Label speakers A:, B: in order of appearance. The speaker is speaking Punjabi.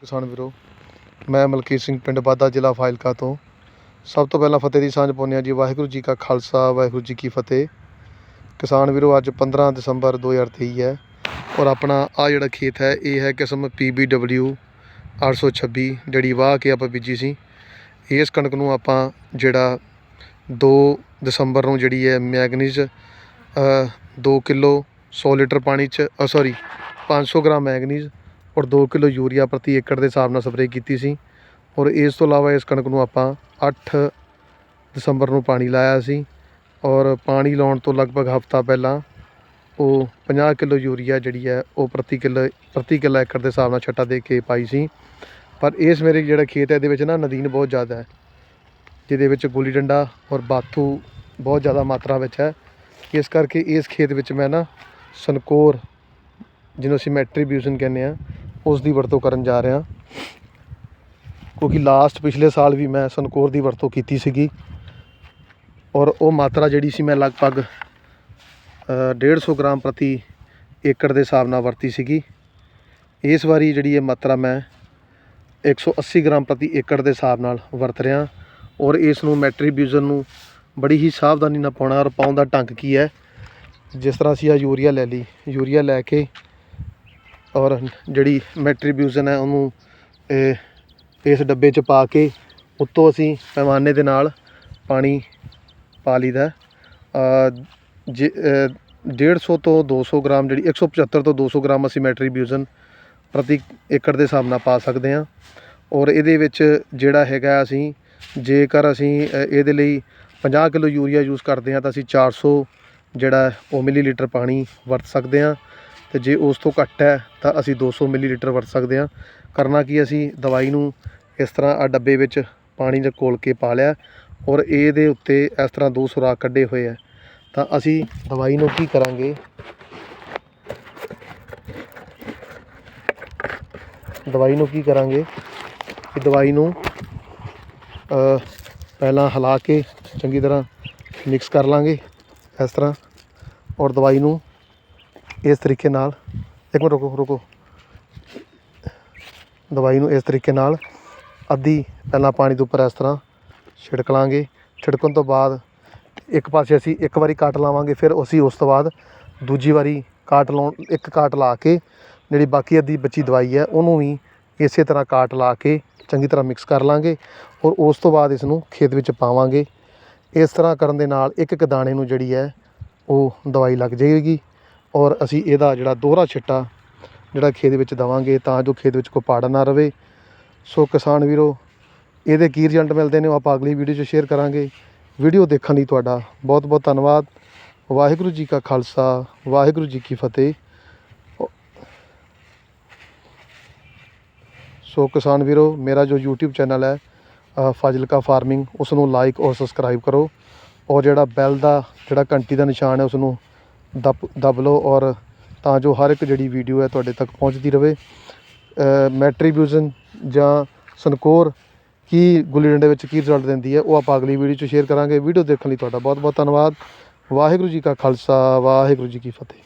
A: ਕਿਸਾਨ ਵੀਰੋ, ਮੈਂ ਮਲਕੀਤ ਸਿੰਘ ਪਿੰਡ ਬਾਦਾ ਜ਼ਿਲ੍ਹਾ ਫਾਇਲਕਾ ਤੋਂ। ਸਭ ਤੋਂ ਪਹਿਲਾਂ ਫਤਿਹ ਦੀ ਸਾਂਝ ਪਾਉਂਦੇ ਹਾਂ ਜੀ, ਵਾਹਿਗੁਰੂ ਜੀ ਕਾ ਖਾਲਸਾ, ਵਾਹਿਗੁਰੂ ਜੀ ਕੀ ਫਤਿਹ। ਕਿਸਾਨ ਵੀਰੋ, ਅੱਜ 15 ਦਸੰਬਰ 2023 ਹੈ ਔਰ ਆਪਣਾ ਆ ਜਿਹੜਾ ਖੇਤ ਹੈ, ਇਹ ਹੈ ਕਿਸਮ PBW 826 ਜਿਹੜੀ ਵਾਹ ਕੇ ਆਪਾਂ ਬੀਜੀ ਸੀ। ਇਸ ਕਣਕ ਨੂੰ ਆਪਾਂ ਜਿਹੜਾ 2 ਦਸੰਬਰ ਨੂੰ ਜਿਹੜੀ ਹੈ, ਮੈਗਨੀਜ਼ 2 ਕਿਲੋ 100 ਲੀਟਰ ਪਾਣੀ ਚ ਸੌਰੀ 500 ਗ੍ਰਾਮ ਮੈਗਨੀਜ਼ ਔਰ 2 ਕਿਲੋ ਯੂਰੀਆ ਪ੍ਰਤੀ ਏਕੜ ਦੇ ਹਿਸਾਬ ਨਾਲ ਸਪਰੇਅ ਕੀਤੀ ਸੀ। ਔਰ ਇਸ ਤੋਂ ਇਲਾਵਾ ਇਸ ਕਣਕ ਨੂੰ ਆਪਾਂ 8 ਦਸੰਬਰ ਨੂੰ ਪਾਣੀ ਲਾਇਆ ਸੀ। ਔਰ ਪਾਣੀ ਲਾਉਣ ਤੋਂ ਲਗਭਗ ਹਫਤਾ ਪਹਿਲਾਂ ਉਹ 50 ਕਿਲੋ ਯੂਰੀਆ ਜਿਹੜੀ ਹੈ ਉਹ ਪ੍ਰਤੀ ਕਿੱਲੋ, ਪ੍ਰਤੀ ਕਿੱਲਾ ਏਕੜ ਦੇ ਹਿਸਾਬ ਨਾਲ ਛੱਟਾ ਦੇ ਕੇ ਪਾਈ ਸੀ। ਪਰ ਇਸ ਮੇਰੇ ਜਿਹੜਾ ਖੇਤ ਹੈ ਇਹਦੇ ਵਿੱਚ ਨਾ ਨਦੀਨ ਬਹੁਤ ਜ਼ਿਆਦਾ ਹੈ, ਜਿਹਦੇ ਵਿੱਚ ਗੁੱਲੀ ਡੰਡਾ ਔਰ ਬਾਥੂ ਬਹੁਤ ਜ਼ਿਆਦਾ ਮਾਤਰਾ ਵਿੱਚ ਹੈ। ਇਸ ਕਰਕੇ ਇਸ ਖੇਤ ਵਿੱਚ ਮੈਂ ਨਾ ਸਨਕੋਰ ਜਿਹਨੂੰ ਅਸੀਂ ਮੈਟਰੀਬਿਊਸ਼ਨ ਕਹਿੰਦੇ ਆ ਉਸ ਦੀ ਵਰਤੋਂ ਕਰਨ ਜਾ ਰਿਹਾ। ਕਿਉਂਕਿ ਲਾਸਟ ਪਿਛਲੇ ਸਾਲ ਵੀ ਮੈਂ ਸਨਕੋਰ ਦੀ ਵਰਤੋਂ ਕੀਤੀ ਸੀਗੀ। ਔਰ ਉਹ ਮਾਤਰਾ ਜਿਹੜੀ ਸੀ ਮੈਂ ਲਗਭਗ ਅ, 150 ਗ੍ਰਾਮ ਪ੍ਰਤੀ ਏਕੜ ਦੇ ਹਿਸਾਬ ਨਾਲ ਵਰਤੀ ਸੀਗੀ। ਇਸ ਵਾਰੀ ਜਿਹੜੀ ਇਹ ਮਾਤਰਾ ਮੈਂ 180 ਗ੍ਰਾਮ ਪ੍ਰਤੀ ਏਕੜ ਦੇ ਹਿਸਾਬ ਨਾਲ ਵਰਤ ਰਿਹਾ। ਔਰ ਇਸ ਨੂੰ ਮੈਟਰੀਬਿਊਜ਼ਨ ਨੂੰ ਬੜੀ ਹੀ ਸਾਵਧਾਨੀ ਨਾਲ ਪਾਉਣਾ ਔਰ ਪਾਉਣ ਦਾ ਢੰਗ ਕੀ ਹੈ ਜਿਸ ਤਰ੍ਹਾਂ ਅਸੀਂ ਆ ਯੂਰੀਆ ਲੈ ਲਈ। ਯੂਰੀਆ ਲੈ ਕੇ ਔਰ ਜਿਹੜੀ ਮੈਟਰੀਬਿਊਜ਼ਨ ਹੈ ਉਹਨੂੰ ਇਸ ਡੱਬੇ 'ਚ ਪਾ ਕੇ ਉੱਤੋਂ ਅਸੀਂ ਪੈਮਾਨੇ ਦੇ ਨਾਲ ਪਾਣੀ ਪਾ ਲਈਦਾ ਜੇ ਅ, 150 ਤੋਂ 200 ਗ੍ਰਾਮ ਜਿਹੜੀ 175 ਤੋਂ 200 ਗ੍ਰਾਮ ਅਸੀਂ ਮੈਟਰੀਬਿਊਜ਼ਨ ਪ੍ਰਤੀ ਏਕੜ ਦੇ ਹਿਸਾਬ ਨਾਲ ਪਾ ਸਕਦੇ ਹਾਂ। ਔਰ ਇਹਦੇ ਵਿੱਚ ਜਿਹੜਾ ਹੈਗਾ ਅਸੀਂ ਜੇਕਰ ਅਸੀਂ ਇਹਦੇ ਲਈ 50 ਕਿਲੋ ਯੂਰੀਆ ਯੂਜ਼ ਕਰਦੇ ਹਾਂ ਤਾਂ ਅਸੀਂ 400 ਜਿਹੜਾ ਉਹ ਮਿਲੀਲੀਟਰ ਪਾਣੀ ਵਰਤ ਸਕਦੇ ਹਾਂ। ਤੇ ਜੇ ਉਸ ਤੋਂ ਘੱਟ ਹੈ ਤਾਂ ਅਸੀਂ 200 ਮਿਲੀਲੀਟਰ ਵਰਤ ਸਕਦੇ ਹਾਂ। ਕਰਨਾ ਕੀ ਅਸੀਂ ਦਵਾਈ ਨੂੰ ਇਸ ਤਰ੍ਹਾਂ ਆ ਡੱਬੇ ਵਿੱਚ ਪਾਣੀ ਦੇ ਘੋਲ ਕੇ ਪਾ ਲਿਆ ਔਰ ਇਹਦੇ ਉੱਤੇ ਇਸ ਤਰ੍ਹਾਂ ਦੋ ਸੁਰਾਖ ਕੱਢੇ ਹੋਏ ਆ ਤਾਂ ਅਸੀਂ ਦਵਾਈ ਨੂੰ ਕੀ ਕਰਾਂਗੇ? ਦਵਾਈ ਨੂੰ ਕੀ ਕਰਾਂਗੇ? ਕਿ ਦਵਾਈ ਨੂੰ ਪਹਿਲਾਂ ਹਿਲਾ ਕੇ ਚੰਗੀ ਤਰ੍ਹਾਂ ਮਿਕਸ ਕਰ ਲਾਂਗੇ ਇਸ ਤਰ੍ਹਾਂ ਔਰ ਦਵਾਈ ਨੂੰ ਇਸ ਤਰੀਕੇ ਨਾਲ, ਇੱਕ ਮਿੰਟ ਰੁਕੋ ਰੁਕੋ। ਦਵਾਈ ਨੂੰ ਇਸ ਤਰੀਕੇ ਨਾਲ ਅੱਧੀ ਪਹਿਲਾਂ ਪਾਣੀ ਦੇ ਉੱਪਰ ਇਸ ਤਰ੍ਹਾਂ ਛਿੜਕ ਲਾਂਗੇ। ਛਿੜਕਣ ਤੋਂ ਬਾਅਦ ਇੱਕ ਪਾਸੇ ਅਸੀਂ ਇੱਕ ਵਾਰੀ ਕਾਟ ਲਾਵਾਂਗੇ, ਫਿਰ ਅਸੀਂ ਉਸ ਤੋਂ ਬਾਅਦ ਦੂਜੀ ਵਾਰੀ ਕਾਟ ਲਾਉਣ, ਇੱਕ ਕਾਟ ਲਾ ਕੇ ਜਿਹੜੀ ਬਾਕੀ ਅੱਧੀ ਬਚੀ ਦਵਾਈ ਹੈ, ਉਹਨੂੰ ਵੀ ਇਸੇ ਤਰ੍ਹਾਂ ਕਾਟ ਲਾ ਕੇ ਚੰਗੀ ਤਰ੍ਹਾਂ ਮਿਕਸ ਕਰ ਲਾਂਗੇ ਔਰ ਉਸ ਤੋਂ ਬਾਅਦ ਇਸ ਨੂੰ ਖੇਤ ਵਿੱਚ ਪਾਵਾਂਗੇ। ਇਸ ਤਰ੍ਹਾਂ ਕਰਨ ਦੇ ਨਾਲ ਇੱਕ ਇੱਕ ਦਾਣੇ ਨੂੰ ਜਿਹੜੀ ਹੈ, ਉਹ ਦਵਾਈ ਲੱਗ ਜਾਏਗੀ। ਔਰ ਅਸੀਂ ਇਹਦਾ ਜਿਹੜਾ ਦੋਹਰਾ ਛਿੱਟਾ ਜਿਹੜਾ ਖੇਤ ਵਿੱਚ ਦਵਾਂਗੇ ਤਾਂ ਜੋ ਖੇਤ ਵਿੱਚ ਕੋਈ ਪਾੜਾ ਨਾ ਰਵੇ। ਸੋ ਕਿਸਾਨ ਵੀਰੋ, ਇਹਦੇ ਕੀ ਰਿਜ਼ਲਟ ਮਿਲਦੇ ਨੇ ਉਹ ਆਪਾਂ ਅਗਲੀ ਵੀਡੀਓ 'ਚ ਸ਼ੇਅਰ ਕਰਾਂਗੇ। ਵੀਡੀਓ ਦੇਖਣ ਲਈ ਤੁਹਾਡਾ ਬਹੁਤ ਬਹੁਤ ਧੰਨਵਾਦ। ਵਾਹਿਗੁਰੂ ਜੀ ਕਾ ਖਾਲਸਾ, ਵਾਹਿਗੁਰੂ ਜੀ ਕੀ ਫਤਿਹ। ਸੋ ਕਿਸਾਨ ਵੀਰੋ, ਮੇਰਾ ਜੋ YouTube ਚੈਨਲ ਹੈ ਫਾਜ਼ਿਲਕਾ ਫਾਰਮਿੰਗ ਉਸ ਨੂੰ ਲਾਈਕ ਔਰ ਸਬਸਕ੍ਰਾਈਬ ਕਰੋ। ਔਰ ਜਿਹੜਾ ਬੈਲ ਦਾ, ਜਿਹੜਾ ਘੰਟੀ ਦਾ ਨਿਸ਼ਾਨ ਹੈ ਉਸ ਨੂੰ ਦੱਬ ਦੱਬ ਲਓ ਔਰ ਤਾਂ ਜੋ ਹਰ ਇੱਕ ਜਿਹੜੀ ਵੀਡੀਓ ਹੈ ਤੁਹਾਡੇ ਤੱਕ ਪਹੁੰਚਦੀ ਰਹੇ ਮੈਟਰੀਬਿਊਜ਼ਨ ਜਾਂ ਸਨਕੋਰ ਕੀ ਗੁੱਲੀ ਡੰਡੇ ਵਿੱਚ ਕੀ ਰਿਜ਼ਲਟ ਦਿੰਦੀ ਹੈ, ਉਹ ਆਪਾਂ ਅਗਲੀ ਵੀਡੀਓ 'ਚ ਸ਼ੇਅਰ ਕਰਾਂਗੇ। ਵੀਡੀਓ ਦੇਖਣ ਲਈ ਤੁਹਾਡਾ ਬਹੁਤ ਬਹੁਤ ਧੰਨਵਾਦ। ਵਾਹਿਗੁਰੂ ਜੀ ਕਾ ਖਾਲਸਾ, ਵਾਹਿਗੁਰੂ ਜੀ ਕੀ ਫਤਿਹ।